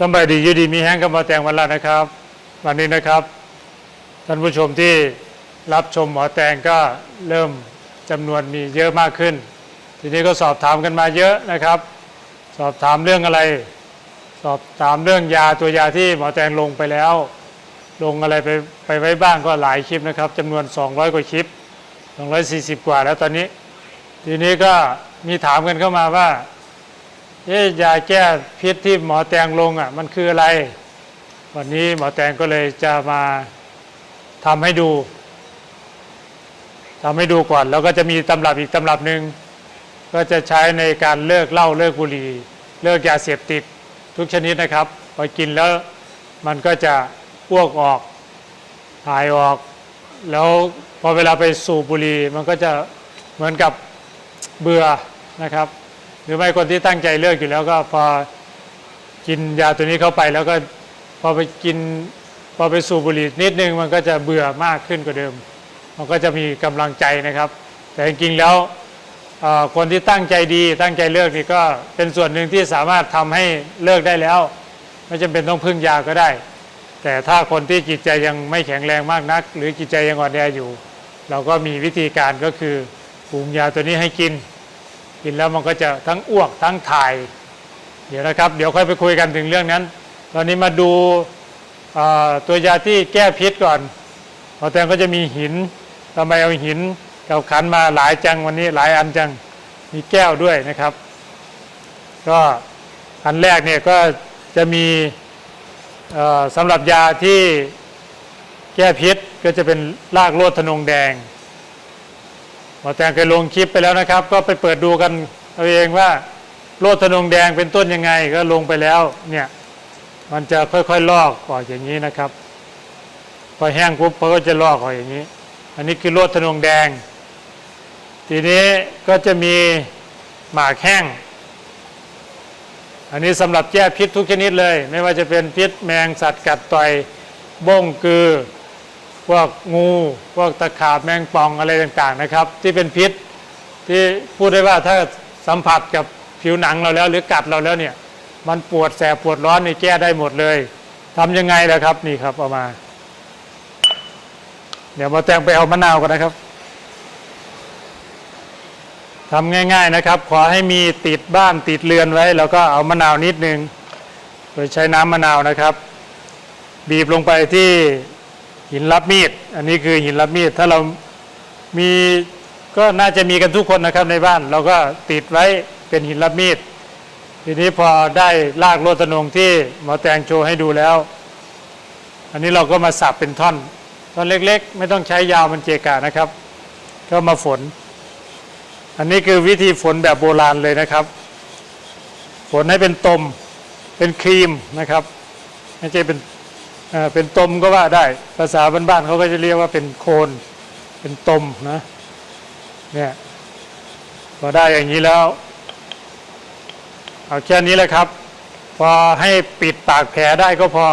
สบายดียูดีมีแห้งกับมอแตงวันละนะครับ วันนี้นะครับ ท่านผู้ชมที่รับชมหมอแตงก็เริ่มจำนวนมีเยอะมากขึ้น ทีนี้ก็สอบถามกันมาเยอะนะครับ สอบถามเรื่องอะไร สอบถามเรื่องยาตัวยาที่หมอแตงลงไปแล้ว ลงอะไรไปไปไว้บ้างก็หลายคลิปนะครับจำนวน 200 กว่าคลิป 240 กว่าแล้วตอนนี้ ทีนี้ก็มีถามกันเข้ามาว่า เอ๊ะยาแก้พิษที่หมอแตงลงอะ มันคืออะไร วันนี้หมอแตงก็เลยจะมาทำให้ดูทำให้ดูก่อน แล้วก็จะมีตำรับอีกตำรับหนึ่งก็จะใช้ในการเลิกเหล้าเลิกบุหรี่ เลิกยาเสพติดทุกชนิดนะครับพอกินแล้วมันก็จะอ้วกออกถ่ายออก แล้วพอเวลาไปสูบบุหรี่มันก็จะเหมือนกับเบื่อนะครับ หรือไม่คนที่ตั้งใจเลิกอยู่แล้วก็พอกินยาตัวนี้เข้าไปแล้วก็พอไปกินพอไปสูบบุหรี่นิดนึงมันก็จะเบื่อมากขึ้นกว่าเดิม มันก็จะมีกำลังใจนะครับ แต่จริงๆแล้วคนที่ตั้งใจดีตั้งใจเลิกนี่ก็เป็นส่วนหนึ่งที่สามารถทำให้เลิกได้แล้ว ไม่จำเป็นต้องพึ่งยาก็ได้ แต่ถ้าคนที่จิตใจยังไม่แข็งแรงมากนัก หรือจิตใจยังอ่อนแออยู่ เราก็มีวิธีการก็คือปรุงยาตัวนี้ให้กิน กินแล้วมันก็จะทั้งอ้วกทั้งถ่าย เดี๋ยวนะครับ เดี๋ยวค่อยไปคุยกันถึงเรื่องนั้น ตอนนี้มาดูตัวยาที่แก้พิษก่อนพอแตงก็จะมีหินทำไมเอาหินกับขันมาหลายจังวันนี้หลายอันจังมีแก้วด้วยนะครับ ก็อันแรกเนี่ยก็จะมีสำหรับยาที่แก้พิษก็จะเป็นรากโลดทนงแดง หมอแตงเคยลงคลิปไปแล้วนะครับ ก็ไปเปิดดูกันเอาเองว่าโลดทนงแดงเป็นต้นยังไงก็ลงไปแล้วเนี่ยมันจะค่อยๆลอกออกอย่างนี้นะครับ พอแห้งปุ๊บเขาก็จะลอกออกอย่างนี้ อันนี้คือโลดทนงแดง ทีนี้ก็จะมีหมากแห้ง อันนี้สำหรับแก้พิษทุกชนิดเลย ไม่ว่าจะเป็นพิษแมงสัตว์กัดต่อยบ้งกือ พวกงู พวกตะขาบแมงป่องอะไรต่างๆนะครับ ที่เป็นพิษที่พูดได้ว่าถ้าสัมผัสกับผิวหนังเราแล้ว หรือกัดเราแล้วเนี่ยมันปวดแสบปวดร้อนนี่แก้ได้หมดเลยทำยังไงล่ะครับนี่ครับเอามา เดี๋ยวมาแตงไปเอามะนาวกันนะครับทำง่ายๆนะครับ ขอให้มีติดบ้านติดเรือนไว้ แล้วก็เอามะนาวนิดนึงโดยใช้น้ำมะนาวนะครับ บีบลงไปที่ หินรับมีด อันนี้คือหินรับมีด ถ้าเรามีก็น่าจะมีกันทุกคนนะครับในบ้าน เราก็ติดไว้เป็นหินรับมีด ทีนี้พอได้ลากโลตนงที่หมอแตงโชว์ให้ดูแล้ว อันนี้เราก็มาสับเป็นท่อนท่อนเล็กๆ ไม่ต้องใช้ยาวมันเจกะนะครับ ก็มาฝน อันนี้คือวิธีฝนแบบโบราณเลยนะครับ ฝนให้เป็นตมเป็นครีมนะครับไม่ใช่เป็น เป็นตมก็ว่าได้ ภาษาบ้านๆเขาก็จะเรียกว่าเป็นโคน เป็นตมนะเนี่ยพอได้อย่างนี้แล้ว เอาแค่นี้แหละครับ พอให้ปิดปากแผลได้ก็พอ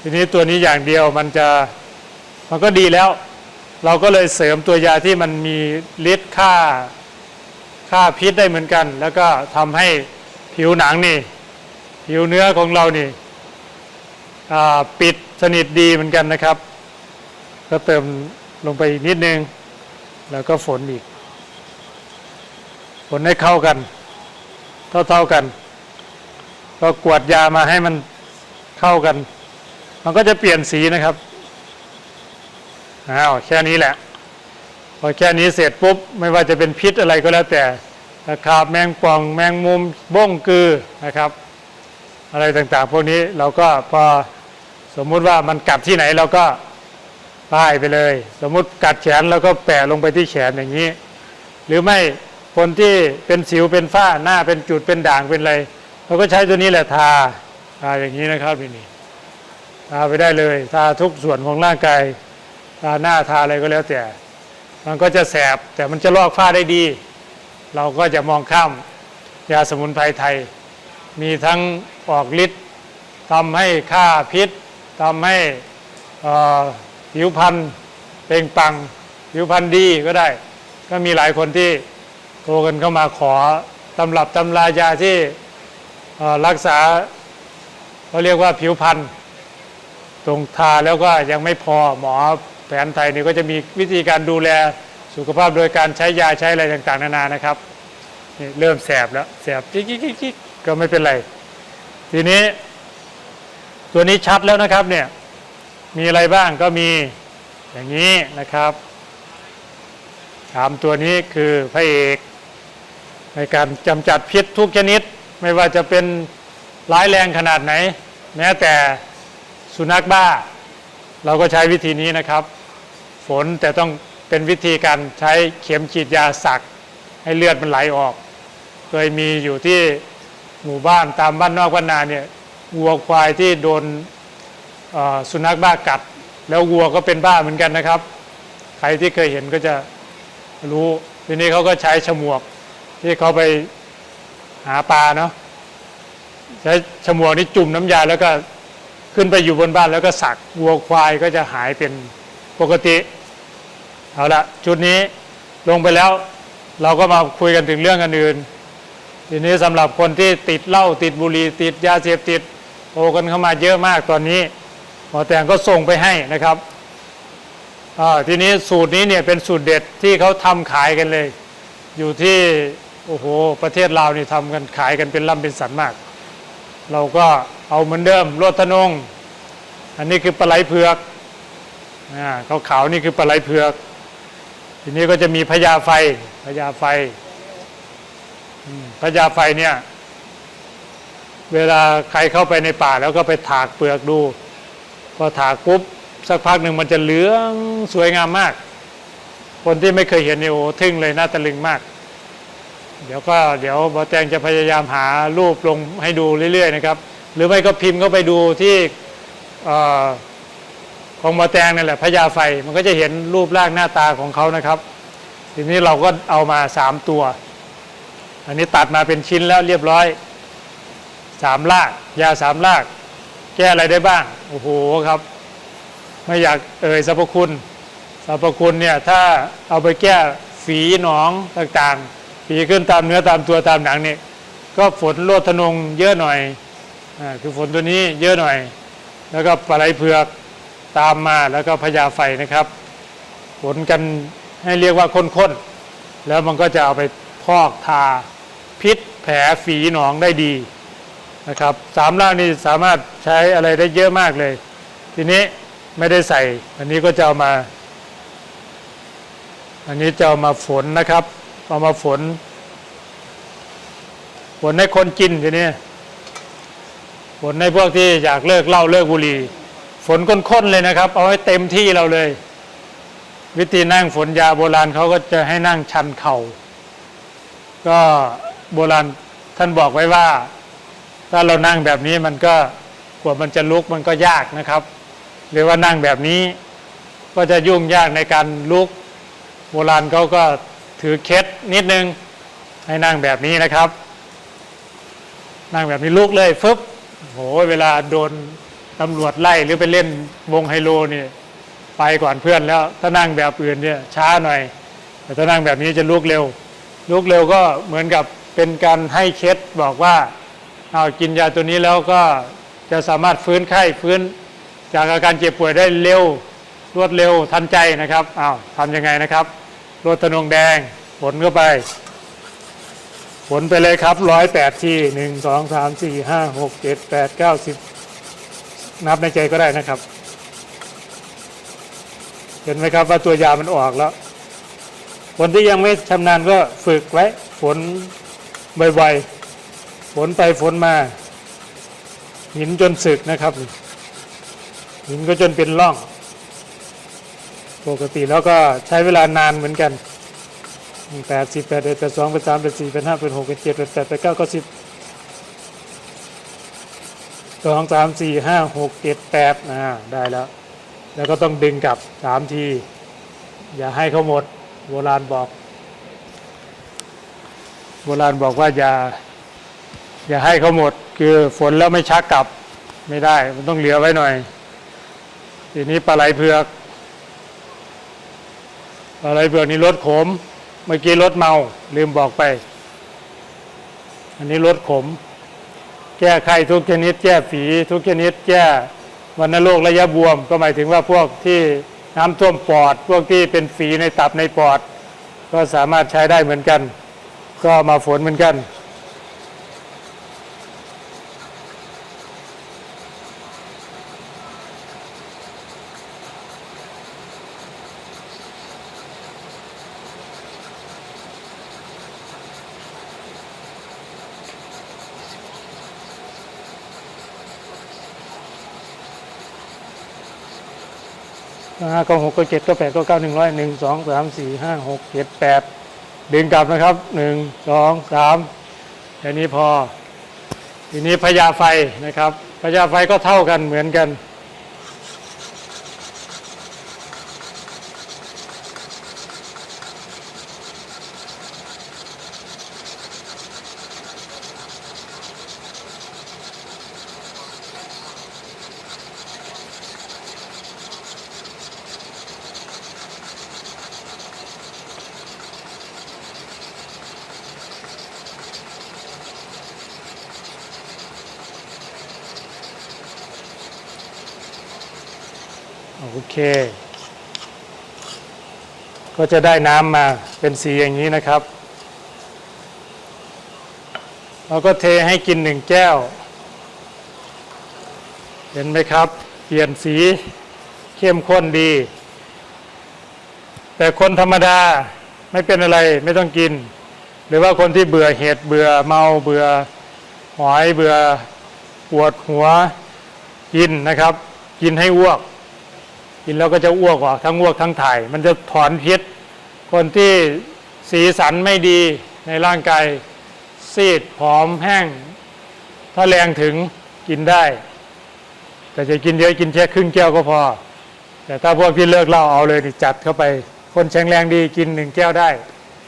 ทีนี้ตัวนี้อย่างเดียวมันจะมันก็ดีแล้ว เราก็เลยเสริมตัวยาที่มันมีฤทธิ์ฆ่าฆ่าพิษได้เหมือนกัน แล้วก็ทำให้ผิวหนังนี่ ผิวเนื้อของเรานี่ ปิดสนิทดีเหมือนกันนะครับ ก็เติมลงไปอีกนิดนึง แล้วก็ฝนอีก ฝนให้เข้ากัน เท่าๆกัน ก็กวดยามาให้มันเข้ากัน มันก็จะเปลี่ยนสีนะครับอ้าวแค่นี้แหละ พอแค่นี้เสร็จปุ๊บ ไม่ว่าจะเป็นพิษอะไรก็แล้วแต่ตะขาบแมงป่องแมงมุมบ้งกือนะครับ อะไรต่างๆ พวกนี้เราก็พอสมมุติว่ามันกัดที่ไหนเราก็ป้ายไปเลย สมมุติกัดแขนเราก็แปะลงไปที่แขนอย่างนี้ หรือไม่คนที่เป็นสิวเป็นฝ้าหน้าเป็นจุดเป็นด่างเป็นอะไรเราก็ใช้ตัวนี้แหละทาทาอย่างนี้นะครับนี่นี่ทาไปได้เลยทาทุกส่วนของร่างกายทาหน้าทาอะไรก็แล้วแต่ มันก็จะแสบแต่มันจะลอกฝ้าได้ดี เราก็จะมองข้ามยาสมุนไพรไทย มีทั้งออกฤทธิ์ทำให้ฆ่าพิษทำให้ผิวพรรณเปล่งปัง ผิวพรรณดีก็ได้ ก็มีหลายคนที่โทรกันเข้ามาขอตำรับตำรายาที่รักษาเขาเรียกว่าผิวพันธุ์ตรงทาแล้วก็ยังไม่พอหมอแผนไทยนี่ก็จะมีวิธีการดูแลสุขภาพโดยการใช้ยาใช้อะไรต่างๆ นานานะครับนี่เริ่มแสบแล้วแสบจิ๊กจิ๊ ก็ไม่เป็นไร ทีนี้ ตัวนี้ชัดแล้วนะครับเนี่ยมีอะไรบ้างก็มีอย่างนี้นะครับสามตัวนี้คือพระเอกในการกำจัดพิษทุกชนิด ไม่ว่าจะเป็นร้ายแรงขนาดไหน แม้แต่สุนัขบ้า เราก็ใช้วิธีนี้นะครับ ฝนแต่ต้องเป็นวิธีการใช้เข็มฉีดยาสัก ให้เลือดมันไหลออก เคยมีอยู่ที่ หมู่บ้านตามบ้านนอกบ้านนาเนี่ยวัวควายที่โดนสุนัขบ้ากัด แล้ววัวก็เป็นบ้าเหมือนกันนะครับ ใครที่เคยเห็นก็จะรู้ทีนี้เขาก็ใช้ฉมวกที่เขาไปหาปลาเนาะใช้ฉมวกนี่จุ่มน้ำยาแล้วก็ขึ้นไปอยู่บนบ้านแล้วก็สักวัวควายก็จะหายเป็นปกติเอาละชุดนี้ลงไปแล้วเราก็มาคุยกันถึงเรื่องอนอื่น ทีนี้สำหรับคนที่ติดเหล้าติดบุหรี่ติดยาเสพติดโตกันเข้ามาเยอะมากตอนนี้หมอแตงก็ส่งไปให้นะครับทีนี้สูตรนี้เนี่ยเป็นสูตรเด็ดที่เขาทำขายกันเลย อยู่ที่โอ้โหประเทศลาวนี่ทำกันขายกันเป็นล่ำเป็นสันมาก เราก็เอาเหมือนเดิมรวดทนง อันนี้คือปลาไหลเผือกอ่าขาวๆนี่คือปลาไหลเผือก ทีนี้ก็จะมีพญาไฟพญาไฟ พญาไฟเนี่ย เวลาใครเข้าไปในป่าแล้วก็ไปถากเปลือกดู พอถากปุ๊บสักพักหนึ่งมันจะเหลืองสวยงามมาก คนที่ไม่เคยเห็นนี่โอ้ทึ่งเลยน่าตะลึงมาก เดี๋ยวก็เดี๋ยวบอแตงจะพยายามหารูปลงให้ดูเรื่อยๆนะครับ หรือไม่ก็พิมพ์เข้าไปดูที่อของบอแตงนั่นแหละพญาไฟมันก็จะเห็นรูปร่างหน้าตาของเขานะครับ ทีนี้เราก็เอามาสามตัว อันนี้ตัดมาเป็นชิ้นแล้วเรียบร้อยสามลาก ยาสามลาก แก้อะไรได้บ้าง โอ้โหครับ ไม่อยากเอ่ยสรรพคุณสรรพคุณเนี่ยถ้าเอาไปแก้ฝีหนองต่างๆ ฝีขึ้นตามเนื้อตามตัวตามหนังเนี่ยก็ฝนโลดทนงเยอะหน่อยอาคือฝนตัวนี้เยอะหน่อย แล้วก็ปลาไหลเผือกตามมาแล้วก็พญาไฟนะครับผลกันให้เรียกว่าข้นๆแล้วมันก็จะเอาไปพอกทา พิษแผลฝีหนองได้ดีนะครับสามล่างนี่สามารถใช้อะไรได้เยอะมากเลย ทีนี้ไม่ได้ใส่ อันนี้ก็จะเอามา อันนี้จะเอามาฝนนะครับ เอามาฝน ฝนให้คนกินทีนี้ฝนให้พวกที่อยากเลิกเหล้าเลิกบุหรี่ฝนข้นๆเลยนะครับ เอาให้เต็มที่เราเลย วิธีนั่งฝนยาโบราณเขาก็จะให้นั่งชันเข่าก็ โบราณท่านบอกไว้ว่า ถ้าเรานั่งแบบนี้มันก็กว่ามันจะลุกมันก็ยากนะครับ หรือว่านั่งแบบนี้ก็จะยุ่งยากในการลุก โบราณเขาก็ถือเคล็ดนิดนึง ให้นั่งแบบนี้นะครับ นั่งแบบนี้ลุกเลยฟึบโหเวลาโดนตำรวจไล่หรือไปเล่นวงไฮโลนี่ไปก่อนเพื่อนแล้ว ถ้านั่งแบบอื่นเนี่ยช้าหน่อย แต่ถ้านั่งแบบนี้จะลุกเร็ว ลุกเร็วก็เหมือนกับ เป็นการให้เคล็ดบอกว่าเอากินยาตัวนี้แล้วก็จะสามารถฟื้นไข้ฟื้นจากอาการเจ็บป่วยได้เร็วรวดเร็วทันใจนะครับอ้าวทำยังไงนะครับรวดทนงแดงผลเข้าไป ผลไปเลยครับร้อยแปดทีหนึ่งสองสามสี่ห้าหกเจ็ดแปดเก้าสิบนับในใจก็ได้นะครับ เห็นไหมครับว่าตัวยามันออกแล้ว คนที่ยังไม่ชำนาญก็ฝึกไว้ ฝน บ่อยๆฝนไปฝนมา หินจนสึกนะครับ หินก็จนเป็นร่อง ปกติแล้วก็ใช้เวลานานเหมือนกันแปดสิบแปดเอ็ดแปดสองแปดสามแปดสี่แปดห้าแปดหกแปดเจ็ดแปดแปดแปดเก้าก็สิบสองสามสี่ห้าหกเจ็ดแปดอ่าได้แล้ว แล้วก็ต้องดึงกลับสามที อย่าให้เขาหมดโบราณบอก โบราณบอกว่าอย่า อย่าให้เขาหมด คือฝนแล้วไม่ชักกลับไม่ได้ มันต้องเหลือไว้หน่อย ทีนี้ปลาไหลเผือกปลาไหลเผือกนี่รสขม เมื่อกี้รสเมา ลืมบอกไป อันนี้รสขม แก้ไข้ทุกชนิด แก้ฝีทุกชนิด แก้วัณโรคระยะบวม ก็หมายถึงว่าพวกที่น้ำท่วมปอด พวกที่เป็นฝีในตับในปอด ก็สามารถใช้ได้เหมือนกัน ก็มาฝนเหมือนกัน ห้าก็หกก็เจ็ดก็แปดก็เก้าหนึ่งร้อยหนึ่งสองสามสี่ห้าหกเจ็ดแปด ดึงกลับนะครับหนึ่งสองสามแค่นี้พอ ทีนี้พญาไฟนะครับพญาไฟก็เท่ากันเหมือนกัน โอเค ก็จะได้น้ำมาเป็นสีอย่างนี้นะครับ เราก็เทให้กินหนึ่งแก้ว เห็นไหมครับ เปลี่ยนสีเข้มข้นดี แต่คนธรรมดาไม่เป็นอะไรไม่ต้องกิน หรือว่าคนที่เบื่อเห็ดเบื่อเมาเบื่อหอยเบื่อปวดหัวกินนะครับ กินให้อ้วก กินแล้วก็จะอ้วกออกทั้งอ้วกทั้งถ่าย มันจะถอนพิษ คนที่สีสันไม่ดีในร่างกายซีดผอมแห้ง ถ้าแรงถึงกินได้ แต่จะกินเยอะกินแค่ครึ่งแก้วก็พอ แต่ถ้าพวกที่เลิกเหล้าเอาเลยนี่จัดเข้าไป คนแข็งแรงดีกินหนึ่งแก้วได้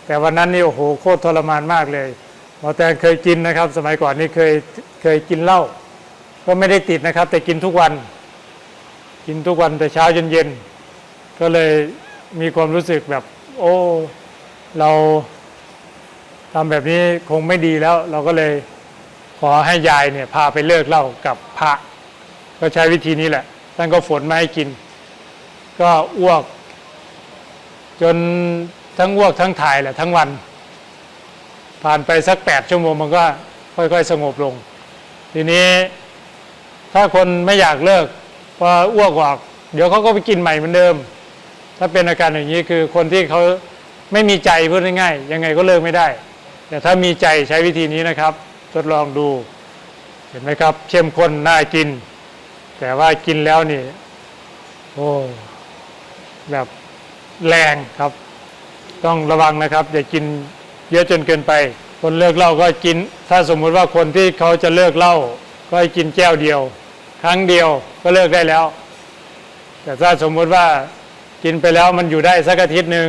แต่วันนั้นนี่โอ้โหโคตรทรมานมากเลยหมอแตงเคยกินนะครับ สมัยก่อนนี่เคยเคยกินเหล้าก็ไม่ได้ติดนะครับ แต่กินทุกวัน กินทุกวันแต่เช้าจนเย็นก็เลยมีความรู้สึกแบบ โอ้ เราทำแบบนี้คงไม่ดีแล้ว เราก็เลยขอให้ยายเนี่ยพาไปเลิกเหล้ากับพระ ก็ใช้วิธีนี้แหละท่านก็ฝนมาให้กิน ก็อ้วก จนทั้งอ้วกทั้งถ่ายแหละทั้งวัน ผ่านไปสักแปดชั่วโมงมันก็ค่อยๆ สงบลง ทีนี้ถ้าคนไม่อยากเลิก พออ้วกออก เดี๋ยวเขาก็ไปกินใหม่เหมือนเดิม ถ้าเป็นอาการอย่างนี้คือคนที่เขาไม่มีใจพูดง่ายๆยังไงก็เลิกไม่ได้ แต่ถ้ามีใจใช้วิธีนี้นะครับ ทดลองดู เห็นไหมครับ เข้มข้นน่ากิน แต่ว่ากินแล้วนี่ โอ้แบบแรงครับ ต้องระวังนะครับ อย่ากินเยอะจนเกินไป คนเลิกเหล้าก็กิน ถ้าสมมุติว่าคนที่เขาจะเลิกเหล้าก็ให้กินแก้วเดียว ครั้งเดียวก็เลิกได้แล้ว แต่ถ้าสมมุติว่ากินไปแล้วมันอยู่ได้สักอาทิตย์หนึ่ง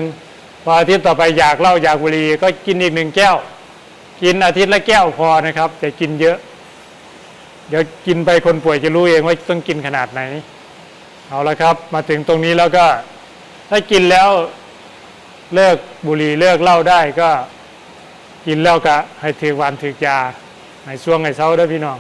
พออาทิตย์ต่อไปอยากเหล้าอยากบุหรี่ก็กินอีกหนึ่งแก้ว กินอาทิตย์ละแก้วพอนะครับแต่กินเยอะ เดี๋ยวกินไปคนป่วยจะรู้เองว่าต้องกินขนาดไหน เอาละครับ มาถึงตรงนี้แล้วก็ ถ้ากินแล้วเลิกบุหรี่เลิกเหล้าได้ก็กินแล้วก็ให้ถือวันถือยาให้ช่วงให้เช้าด้อพี่น้อง